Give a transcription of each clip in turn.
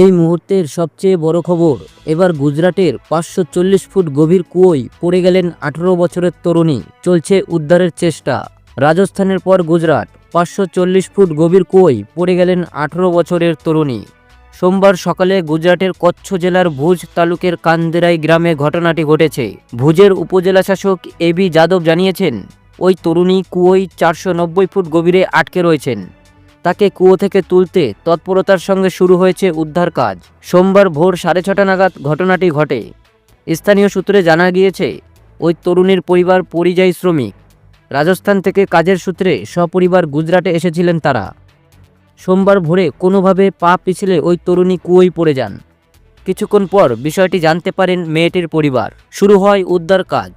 এই মুহূর্তের সবচেয়ে বড় খবর, এবার গুজরাটের পাঁচশো চল্লিশ ফুট গভীর কুয়োয় পড়ে গেলেন আঠেরো বছরের তরুণী। চলছে উদ্ধারের চেষ্টা। রাজস্থানের পর গুজরাট, পাঁচশো চল্লিশ ফুট গভীর কুয়োয় পড়ে গেলেন আঠেরো বছরের তরুণী। সোমবার সকালে গুজরাটের কচ্ছ জেলার ভুজ তালুকের কান্দেরাই গ্রামে ঘটনাটি ঘটেছে। ভুজের উপজেলা শাসক এবি যাদব জানিয়েছেন, ওই তরুণী কুয়োয় চারশো নব্বই ফুট গভীরে আটকে রয়েছেন। তাকে কুয়ো থেকে তুলতে তৎপরতার সঙ্গে শুরু হয়েছে উদ্ধার কাজ। সোমবার ভোর সাড়ে ছটা নাগাদ ঘটনাটি ঘটে। স্থানীয় সূত্রে জানা গিয়েছে, ওই তরুণীর পরিবার পরিযায়ী শ্রমিক। রাজস্থান থেকে কাজের সূত্রে সপরিবার গুজরাটে এসেছিলেন তারা। সোমবার ভোরে কোনোভাবে পা পিছলে ওই তরুণী কুয়োয় পড়ে যান। কিছুক্ষণ পর বিষয়টি জানতে পারেন মেয়েটির পরিবার। শুরু হয় উদ্ধার কাজ।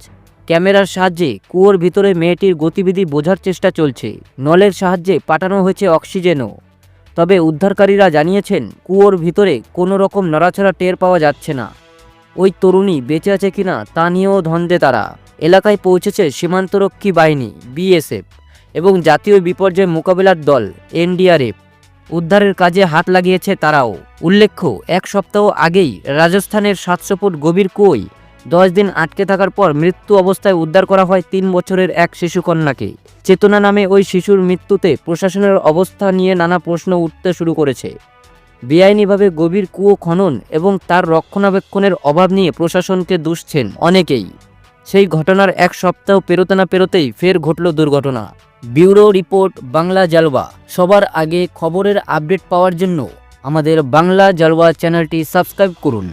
ক্যামেরার সাহায্যে কুয়োর ভিতরে মেয়েটির গতিবিধি বোঝার চেষ্টা চলছে। নলের সাহায্যে পাঠানো হয়েছে অক্সিজেনও। তবে উদ্ধারকারীরা জানিয়েছেন, কুয়োর ভিতরে কোনো রকম নড়াচড়া টের পাওয়া যাচ্ছে না। ওই তরুণী বেঁচে আছে কিনা তা নিয়েও ধন্দে তারা। এলাকায় পৌঁছেছে সীমান্তরক্ষী বাহিনী, বিএসএফ, এবং জাতীয় বিপর্যয় মোকাবিলার দল, এনডিআরএফ। উদ্ধারের কাজে হাত লাগিয়েছে তারাও। উল্লেখ্য, এক সপ্তাহ আগেই রাজস্থানের সাতশো ফুট গভীর কুয়োয় দশ দিন আটকে থাকার পর মৃত্যু অবস্থায় উদ্ধার করা হয় তিন বছরের এক শিশুকন্যাকে চেতনা নামে ওই শিশুর মৃত্যুতে প্রশাসনের অবস্থা নিয়ে নানা প্রশ্ন উঠতে শুরু করেছে। বেআইনিভাবে গভীর কুয়ো খনন এবং তার রক্ষণাবেক্ষণের অভাব নিয়ে প্রশাসনকে দুষছেন অনেকেই। সেই ঘটনার এক সপ্তাহ পেরোতে না পেরোতেই ফের ঘটল দুর্ঘটনা। Bureau report, Bangla Jalwa. সবার আগে খবরের আপডেট পাওয়ার জন্য আমাদের বাংলা জালওয়া চ্যানেলটি সাবস্ক্রাইব করুন।